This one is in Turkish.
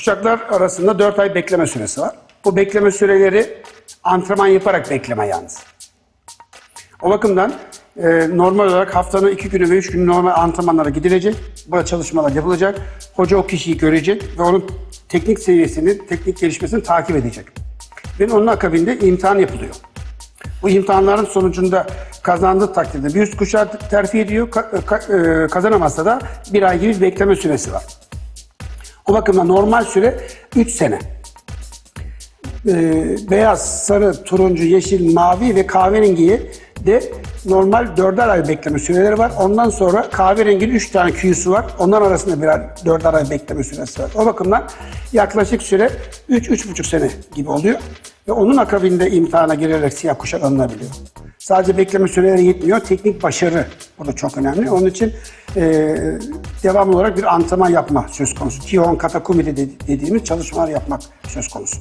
Kuşaklar arasında 4 ay bekleme süresi var. Bu bekleme süreleri antrenman yaparak bekleme yalnız. O bakımdan e, normal olarak haftanın iki günü ve üç günü normal antrenmanlara gidilecek. Burada çalışmalar yapılacak. Hoca o kişiyi görecek ve onun teknik seviyesini, teknik gelişmesini takip edecek. Ve onun akabinde imtihan yapılıyor. Bu imtihanların sonucunda kazandığı takdirde bir üst kuşağı terfi ediyor. Ka- ka- e, kazanamazsa da bir ay gibi bekleme süresi var. O bakımdan normal süre 3 sene. Ee, beyaz, sarı, turuncu, yeşil, mavi ve kahverengiye de normal 4'er ay bekleme süreleri var. Ondan sonra kahverenginin 3 tane Q'su var. Onların arasında birer 4'er ay bekleme süresi var. O bakımdan yaklaşık süre 3-3,5 sene gibi oluyor. Ve onun akabinde imtihana girerek siyah kuşak alınabiliyor. Sadece bekleme süreleri yetmiyor. Teknik başarı burada çok önemli. Onun için e, devamlı olarak bir antrenman yapma söz konusu. Kihon Katakumi de dediğimiz çalışmalar yapmak söz konusu.